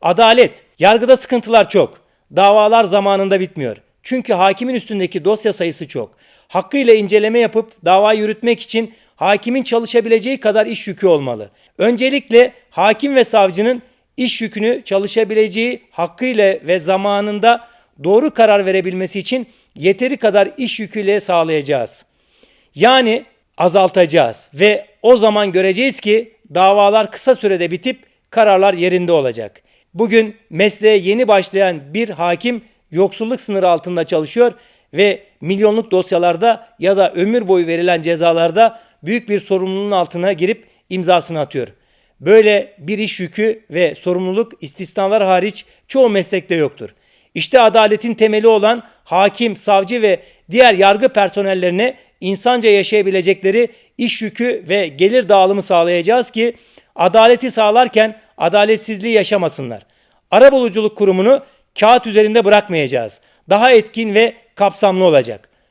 Adalet. Yargıda sıkıntılar çok. Davalar zamanında bitmiyor. Çünkü hakimin üstündeki dosya sayısı çok. Hakkıyla inceleme yapıp davayı yürütmek için hakimin çalışabileceği kadar iş yükü olmalı. Öncelikle hakim ve savcının iş yükünü çalışabileceği hakkıyla ve zamanında doğru karar verebilmesi için yeteri kadar iş yüküyle sağlayacağız. Yani azaltacağız ve o zaman göreceğiz ki davalar kısa sürede bitip kararlar yerinde olacak. Bugün mesleğe yeni başlayan bir hakim yoksulluk sınırı altında çalışıyor ve milyonluk dosyalarda ya da ömür boyu verilen cezalarda büyük bir sorumluluğun altına girip imzasını atıyor. Böyle bir iş yükü ve sorumluluk istisnalar hariç çoğu meslekte yoktur. İşte adaletin temeli olan hakim, savcı ve diğer yargı personellerine insanca yaşayabilecekleri iş yükü ve gelir dağılımı sağlayacağız ki adaleti sağlarken adaletsizliği yaşamasınlar. Arabuluculuk kurumunu kağıt üzerinde bırakmayacağız. Daha etkin ve kapsamlı olacak.